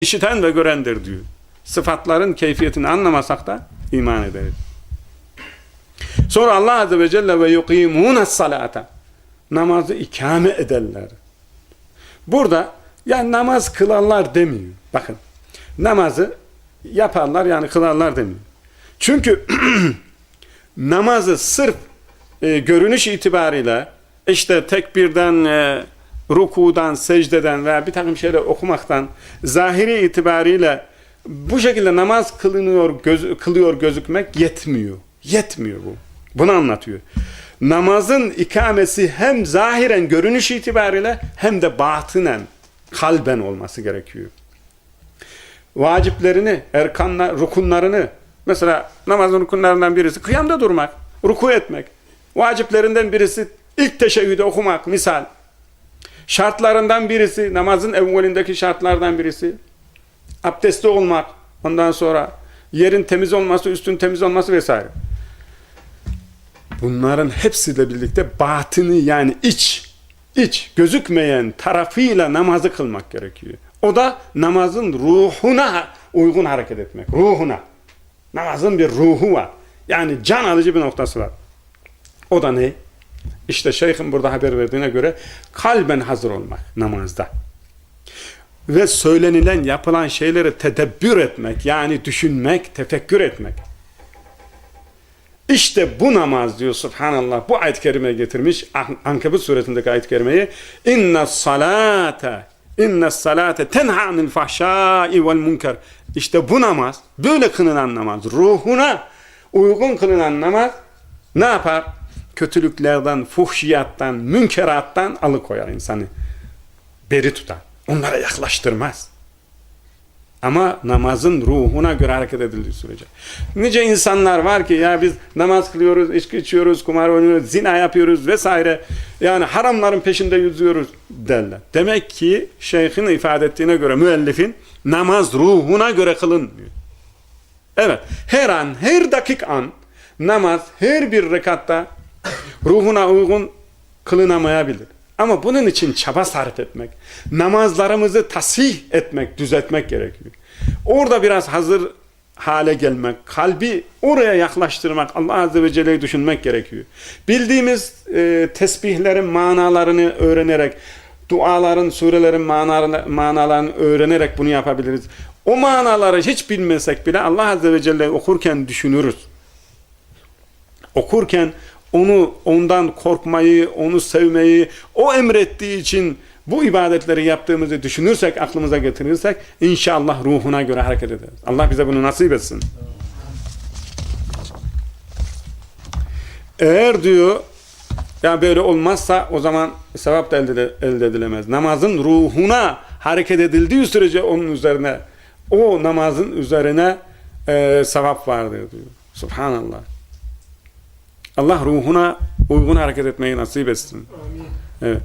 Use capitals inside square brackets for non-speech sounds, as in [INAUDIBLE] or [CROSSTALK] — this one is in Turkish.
işiten ve görendir diyor. Sıfatların keyfiyetini anlamasak da iman ederiz. Sonra Allah Azze ve Celle ve yukimûne salata namazı ikame ederler. Burada yani namaz kılarlar demiyor. Bakın namazı yaparlar yani kılarlar demiyor. Çünkü [CLEARS THROAT] namazı sırf e, görünüş itibariyle işte tekbirden, e, rukudan, secdeden veya bir takım şeyler okumaktan zahiri itibariyle bu şekilde namaz kılınıyor, göz, kılıyor gözükmek yetmiyor. Yetmiyor bu. Bunu anlatıyor. Namazın ikamesi hem zahiren görünüş itibariyle hem de batınen, kalben olması gerekiyor. Vaciplerini, erkanlar, rukunlarını mesela namazın rukunlarından birisi kıyamda durmak, ruku etmek. Vaciplerinden birisi ilk teşehhüde okumak misal. Şartlarından birisi, namazın evvelindeki şartlardan birisi abdestli olmak, ondan sonra yerin temiz olması, üstün temiz olması vesaire. Bunların hepsiyle birlikte batını yani iç, iç gözükmeyen tarafıyla namazı kılmak gerekiyor. O da namazın ruhuna uygun hareket etmek. Ruhuna. Namazın bir ruhu var. Yani can alıcı bir noktası var. O da ne? İşte şeyhin burada haber verdiğine göre kalben hazır olmak namazda. Ve söylenilen, yapılan şeyleri tedebbür etmek, yani düşünmek, tefekkür etmek. İşte bu namaz diyor subhanallah. Bu ayet-i kerime getirmiş. Ankebut suresindeki ayet-i kerimeyi. İnne salate inne salate tenha anil fahşai vel münker. İşte bu namaz, böyle kılınan namaz, ruhuna uygun kılınan namaz ne yapar? Kötülüklerden, fuhşiyattan, münkerattan alıkoyar insanı. Beri tutar. Onlara yaklaştırmaz. Ama namazın ruhuna göre hareket edildiği sürece. Nice insanlar var ki ya biz namaz kılıyoruz, içki içiyoruz, kumar oynuyoruz, zina yapıyoruz vesaire. Yani haramların peşinde yüzüyoruz derler. Demek ki şeyhin ifade ettiğine göre müellifin namaz ruhuna göre kılınmıyor. Evet her an, her dakik an namaz her bir rekatta ruhuna uygun kılınamayabilir. Ama bunun için çaba sarf etmek, namazlarımızı tasih etmek, düzeltmek gerekiyor. Orada biraz hazır hale gelmek, kalbi oraya yaklaştırmak, Allah Azze ve Celle'yi düşünmek gerekiyor. Bildiğimiz e, tesbihlerin manalarını öğrenerek, duaların, surelerin manalarını, öğrenerek bunu yapabiliriz. O manaları hiç bilmesek bile Allah Azze ve Celle okurken düşünürüz. Okurken onu ondan korkmayı, onu sevmeyi, o emrettiği için bu ibadetleri yaptığımızı düşünürsek, aklımıza getirirsek inşallah ruhuna göre hareket ederiz. Allah bize bunu nasip etsin. Eğer diyor ya böyle olmazsa o zaman sevap da elde, elde edilemez. Namazın ruhuna hareket edildiği sürece onun üzerine o namazın üzerine e, sevap vardır diyor. Subhanallah. Allah ruhuna uygun hareket etmeyi nasip etsin. Amin. Evet.